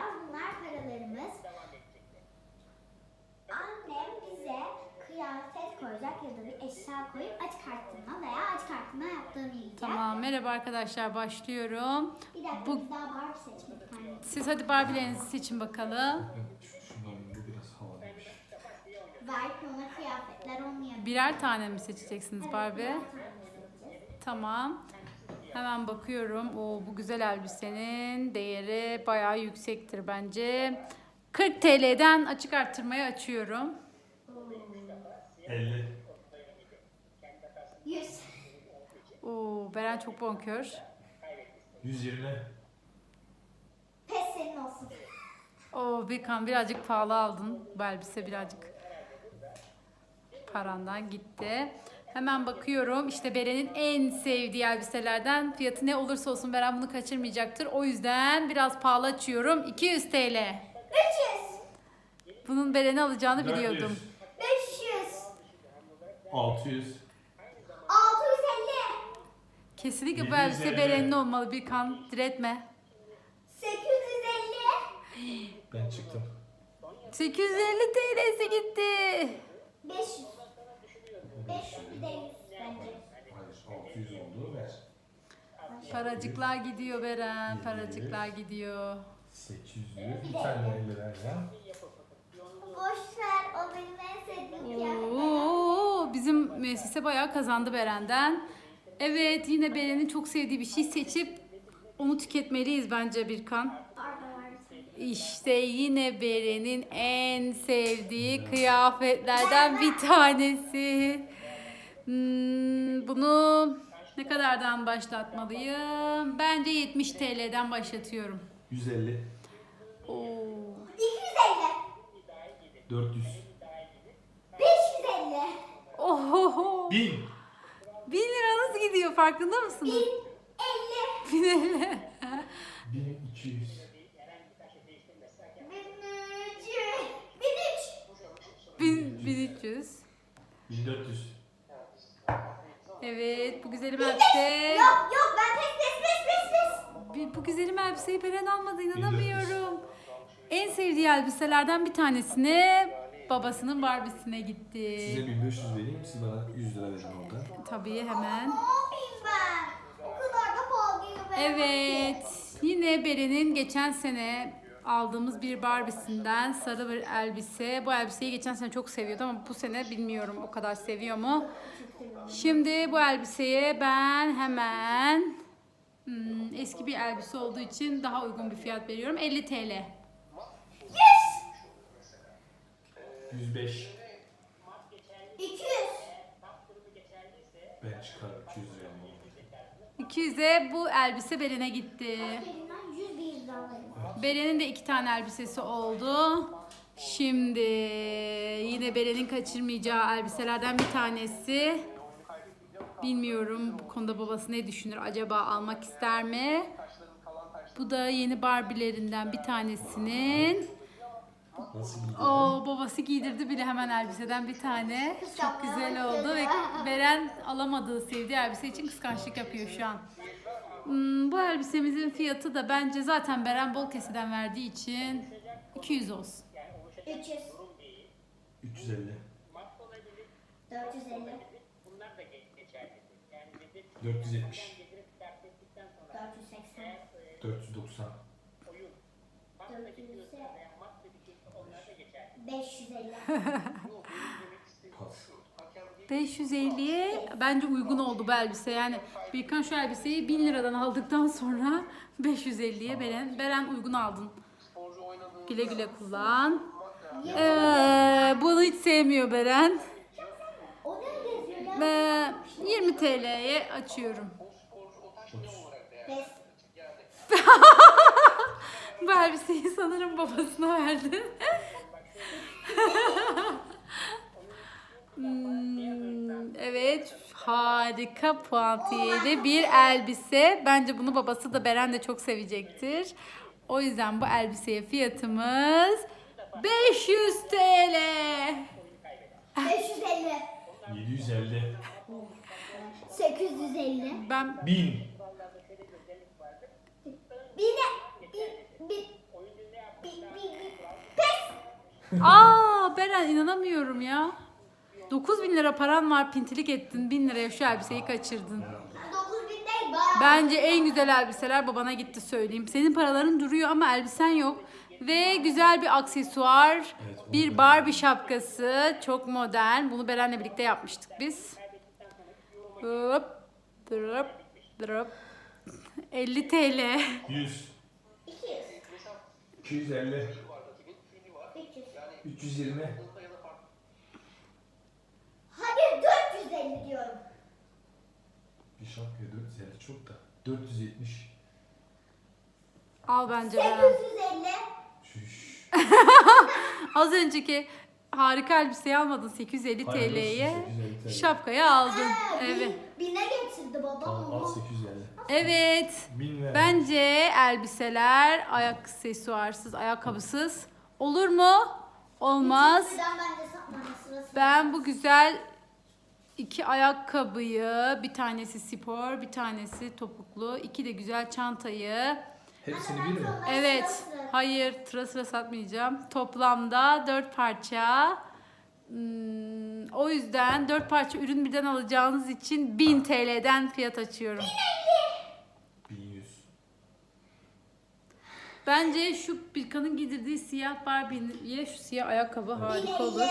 alacağız. Bunlar paralarımız. Annem bize kıyafet koyacak ya da bir eşya koyup aç kartına veya aç kartına yaptığını yiyecek. Tamam merhaba arkadaşlar başlıyorum. Bir dakika Bu- biz daha Barbie seçmedik anne. Siz hadi Barbie'lerinizi seçin bakalım. Evet, şu- şundan bu biraz havalıymış. Belki ona kıyafetler olmayabilir. Birer tane mi seçeceksiniz Evet, Barbie? birer tane seçeceğiz. Tamam. Hemen bakıyorum. Oo, bu güzel elbisenin değeri bayağı yüksektir bence. 40 TL'den açık arttırmayı açıyorum. 50. 100. Oo, Beren çok bonkör. 120. Pes senin olsun. Oo, Birkan birazcık pahalı aldın. Bu elbise birazcık parandan gitti. Hemen bakıyorum. İşte Beren'in en sevdiği elbiselerden fiyatı ne olursa olsun Beren bunu kaçırmayacaktır. O yüzden biraz pahalı açıyorum. 200 TL. 300. Bunun Beren'i alacağını 400. biliyordum. 500. 600. 650. Kesinlikle bu 750. elbise Beren'in olmalı. Birkan diretme. 850. Ben çıktım. 850 TL'si gitti. 500. 500 bir de 100 bence. Hayır 600 oldu ver. Paracıklar gidiyor Beren. Paracıklar gidiyor. 800. Bir tane 50 ver ya. Boş ver o benim en sevdiğim kıyafetler. Oo, bizim müessese bayağı kazandı Beren'den. Evet yine Beren'in çok sevdiği bir şey seçip onu tüketmeliyiz bence Birkan. Arda var bir tane. İşte yine Beren'in en sevdiği kıyafetlerden bir tanesi. Hmm, bunu ne kadardan başlatmalıyım? Bence 70 TL'den başlatıyorum. 150. Oo. 250. 400. 550. Ohoho. 1000. 1000 lira nasıl gidiyor farkında mısınız? 1050. 1050. 1200. 1300. 1003. 1000 1300. 1400. Evet bu güzelim elbise. Yok yok ben pes pes pes pes pes. Bir- Bu güzelim elbiseyi Beren almadı inanamıyorum. En sevdiği elbiselerden bir tanesini babasının Barbie'sine gitti. Size 1500 vereyim. Siz bana 100 lira verin oradan. Tabii hemen. Ne yapayım ben? O kadar da pahalı değil ben. Evet yine Beren'in geçen sene aldığımız bir Barbie'sinden sarı bir elbise. Bu elbiseyi geçen sene çok seviyordu ama bu sene bilmiyorum o kadar seviyor mu. Şimdi bu elbiseye ben hemen hmm, eski bir elbise olduğu için daha uygun bir fiyat veriyorum. 50 TL. 105. 200. Ben çıkarım 200 lira. 200'e bu elbise Beren'e gitti. Birinden 100 bir yüz daha alırım. Beren'in de iki tane elbisesi oldu. Şimdi yine Beren'in kaçırmayacağı elbiselerden bir tanesi. Bilmiyorum bu konuda babası ne düşünür acaba almak ister mi? Bu da yeni Barbie'lerinden bir tanesinin. Nasıl gidiyor? O babası giydirdi bile hemen elbiseden bir tane. Çok güzel oldu ve Beren alamadığı sevdiği elbise için kıskançlık yapıyor şu an. Hmm, bu elbisemizin fiyatı da bence zaten Beren bol keseden verdiği için 200 olsun. 300. 350. 450. 470. 480. 490. 400 550. Pas. 550'ye bence uygun oldu bu elbise. Yani Birkan şu elbiseyi 1000 liradan aldıktan sonra 550'ye Beren, Beren uygun aldın. Güle güle kullan. Ee, bunu hiç sevmiyor Beren. O ne yazıyor ya? Ve 20 TL'ye açıyorum. 5. Bu elbiseyi sanırım babasına verdi. Hmm, evet harika puantiyeli bir elbise. Bence bunu babası da Beren de çok sevecektir. O yüzden bu elbiseye fiyatımız 500 TL. 550. 750. 850. Ben 1000. Bir de bir, bir, Aa Beren inanamıyorum ya. 9000 lira paran var pintilik ettin 1000 liraya şu elbiseyi kaçırdın. 9000 değil bayağı. Bence en güzel elbiseler babana gitti söyleyeyim. Senin paraların duruyor ama elbisen yok. Ve güzel bir aksesuar, Evet, bir ben- Barbie şapkası. Çok modern. Bunu Beren'le birlikte yapmıştık biz. Hop, drop, drop. 50 TL. 100. 200. 250. 300. 320. Hadi 450 diyorum. Şapkaya 450 çok da. 470. Al bence Beren. 850. Şuş. Az önceki harika elbiseyi almadın 850 Hayırlı olsun, TL'ye. 850 TL. Şapkayı aldın. Ha, bin- Evet. Bine getirdi babam Tamam al onu. 850. Evet. 1000 ver. Bence elbiseler ayak aksesuarsız, ayakkabısız olur mu? Olmaz. Birden bence satmanın sırası. Ben bu güzel iki ayakkabıyı, bir tanesi spor, bir tanesi topuklu, iki de güzel çantayı. Hepsini bir mi? Evet. Hayır, tıra sıra satmayacağım. Toplamda dört parça. Hmm, o yüzden dört parça ürün birden alacağınız için 1000 TL'den fiyat açıyorum. 1100. Bence şu Bilkan'ın giydirdiği siyah Barbie'ye şu siyah ayakkabı harika olur.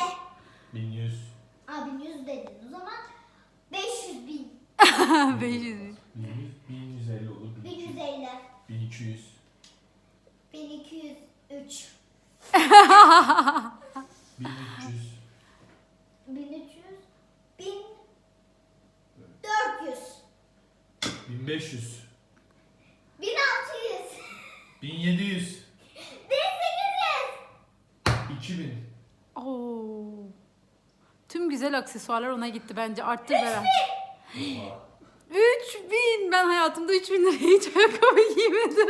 1100. Abi 100 dedin o zaman 500 bin. 500. 1100. 1150 olur. 1200. 1150. 1200. 1203. 1300. 1300. 1400. 1500. 1600. 1700. 1800. 2000. Oo. Tüm güzel aksesuarlar ona gitti bence. Arttır Beren. Oha. 3000. Ben hayatımda 3000 liraya hiç ayakkabı giymedim.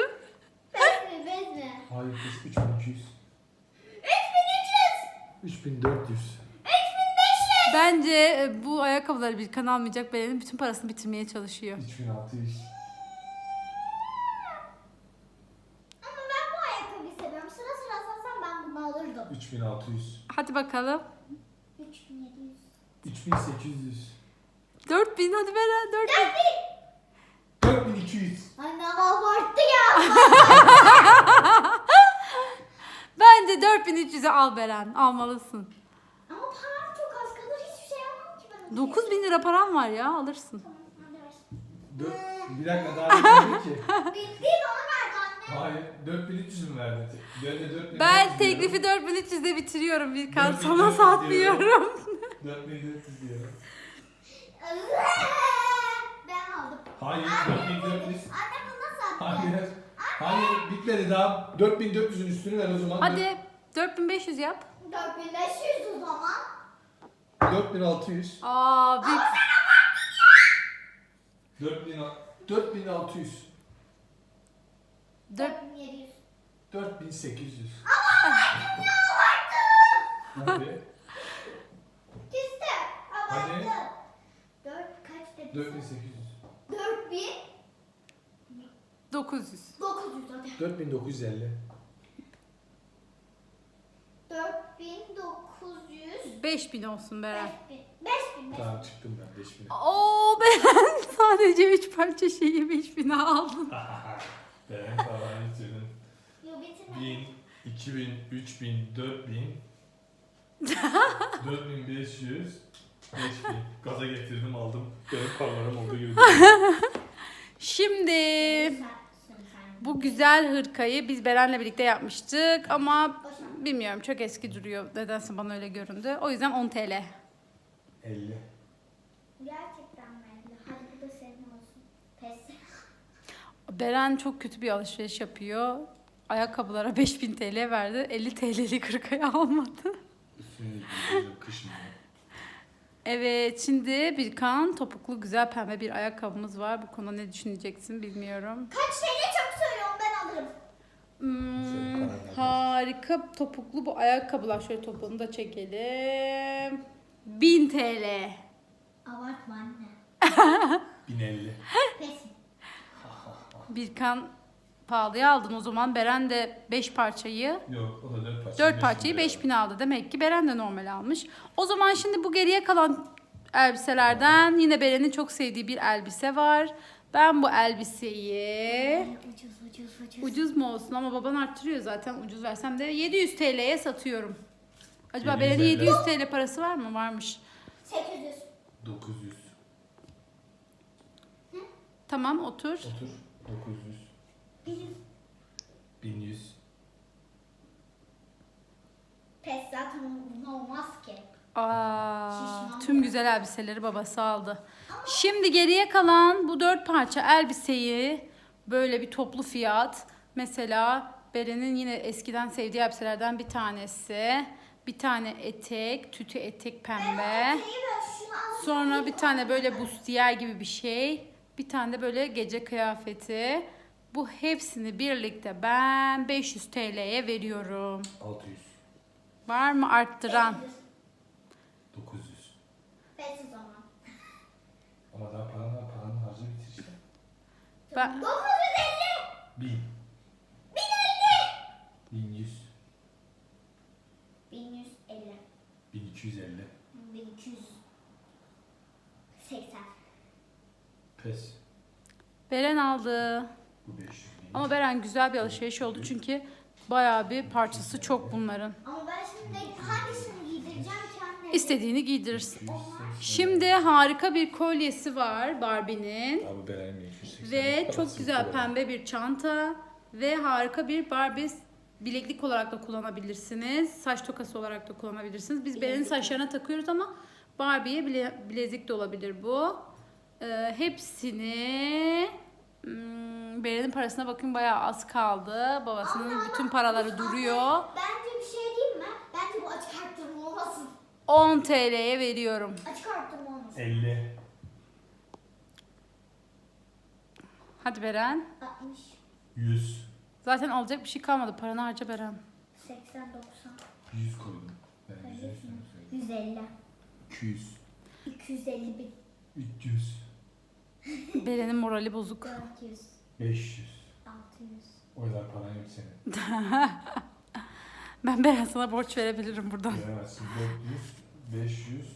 5 mi 5 mi? Hayır kız 3200. 3300. 3400. 3500. Bence e, bu ayakkabıları bir kan almayacak Beren'in bütün parasını bitirmeye çalışıyor. 3600. Ama ben bu ayakkabıyı seviyorum. Sıra sıra satsam ben bunu alırdım. 3600. Hadi bakalım. 3700. 3800. 4000 hadi Beren 4000. 4200. Anne abarttı ya. Bence 4300'e al Beren. Almalısın. ama param çok az kalır. Hiçbir şey almam ki ben. 9000 lira param var ya alırsın. Tamam, hadi ver. Dört, bir dakika daha bitmedi ki. Bildiğin onu. Hayır 4300 mü verdin? Ben de 4400 Ben teklifi 4300'de bitiriyorum Bilkan. 4400 Sana diyorum. satmıyorum. 4400 diyorum. Ben aldım. Hayır Anne 4400. Anne bu nasıl attı? Hayır. Hayır bitmedi daha. 4400'ün üstünü ver o zaman. Hadi 4500 yap. 4500 o zaman. 4600. Aa bir 4000 4600. 4 4700. 4800. Hadi. Küstü. Hadi. Abarttı. 4 kaç dedi? 4800. 4000. 900. 900 hadi. 4950. 4900. 5000 olsun Beren. 5000. 5000. Tamam çıktım ben 5000'e. Oo Beren sadece 3 parça şeyi 5000'e aldın. Ben falan bitirdim. Yo bitirme. 1000, 2000, 3000, 4000, 4500, 5000. Gaza getirdim aldım. Benim paralarım olduğu gibi. Şimdi bu güzel hırkayı biz Beren'le birlikte yapmıştık ama bilmiyorum çok eski duruyor. Nedense bana öyle göründü. O yüzden 10 TL. 50. Gerçekten mi? Hadi bu da senin olsun. Pes. Beren çok kötü bir alışveriş yapıyor. Ayakkabılara 5000 TL verdi. 50 TL'lik hırkayı almadı. Kışın. Evet şimdi bir kan topuklu güzel pembe bir ayakkabımız var. Bu konuda ne düşüneceksin bilmiyorum. Kaç TL çok söylüyorum ben alırım. Hmm, harika topuklu bu ayakkabılar. Şöyle topuğunu da çekelim. 1000 TL. Abartma anne. 1050. Pes. Bir kan pahalıya aldın o zaman. Beren de 5 parçayı Yok o da 4 parça. 4 parçayı 5000 aldı. Demek ki Beren de normal almış. O zaman şimdi bu geriye kalan elbiselerden yine Beren'in çok sevdiği bir elbise var. Ben bu elbiseyi Ucuz ucuz ucuz. ucuz mu olsun ama baban arttırıyor zaten ucuz versem de 700 TL'ye satıyorum. Acaba 750. Beren'in 700 TL parası var mı? Varmış. 800. 900. Tamam otur. Otur. 900. 100. 1100. Pes zaten olmaz ki. Aa, Şişman tüm güzel elbiseleri babası aldı. Şimdi geriye kalan bu dört parça elbiseyi böyle bir toplu fiyat. Mesela Beren'in yine eskiden sevdiği elbiselerden bir tanesi. Bir tane etek, tütü etek pembe. Şeyi ver şunu al. Sonra bir tane böyle bustiyer gibi bir şey. Bir tane de böyle gece kıyafeti. Bu hepsini birlikte ben 500 TL'ye veriyorum. 600. Var mı arttıran? 900. 500 o zaman. Ama daha paranı paranı harca bitir işte. Ben, 950. 1000. 1100. 1150. 1250. 1280. Pes. Beren aldı. Bu 500. Ama Beren güzel bir alışveriş oldu çünkü bayağı bir parçası çok bunların. Ama ben şimdi hangisini giydireceğim ki anne? İstediğini giydirirsin. Şimdi harika bir kolyesi var Barbie'nin. Abi Beren'in 280. Ve çok güzel pembe bir çanta. Ve harika bir Barbie bileklik olarak da kullanabilirsiniz. Saç tokası olarak da kullanabilirsiniz. Biz Beren'in saçlarına takıyoruz ama Barbie'ye bile, bilezik de olabilir bu. Ee, hepsini hmm, Beren'in parasına bakın bayağı az kaldı. Babasının bütün paraları duruyor. Bence bir şey diyeyim mi? Bence bu açık arttırma olmasın. 10 TL'ye veriyorum. Açık arttırma olmasın. 50. Hadi Beren. 60, 100. Zaten alacak bir şey kalmadı. Paranı harca Beren. 80, 90, 100 koydum. Ben 100 üstüne söyledim. 150, 200. 250 bin, 300. Beren'in morali bozuk. 400, 500. 600. Oylar paran yok senin. Ben Beren sana borç verebilirim buradan. Veremezsin. 400, 500,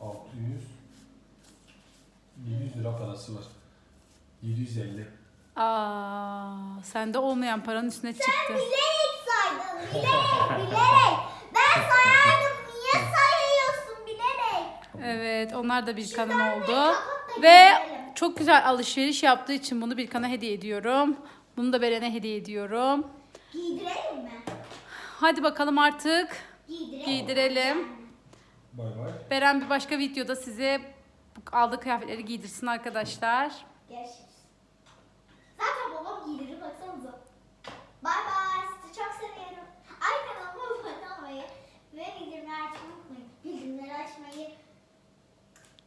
600, 700 lira parası var. 750. Aa, sende olmayan paranın üstüne çıktı. Bilerek saydın, bilerek, bilerek. Ben sayardım, niye sayıyorsun bilerek? Evet, onlar da bir kanın oldu. kapat da Ve giydirelim. Çok güzel alışveriş yaptığı için bunu bir kana hediye ediyorum. Bunu da Beren'e hediye ediyorum. Giydirelim mi? Hadi bakalım artık Giydirelim. giydirelim. Bay bay. Beren bir başka videoda size aldığı kıyafetleri giydirsin arkadaşlar. Görüşürüz.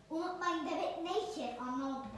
Unutmayın demek ne ki anlamadım.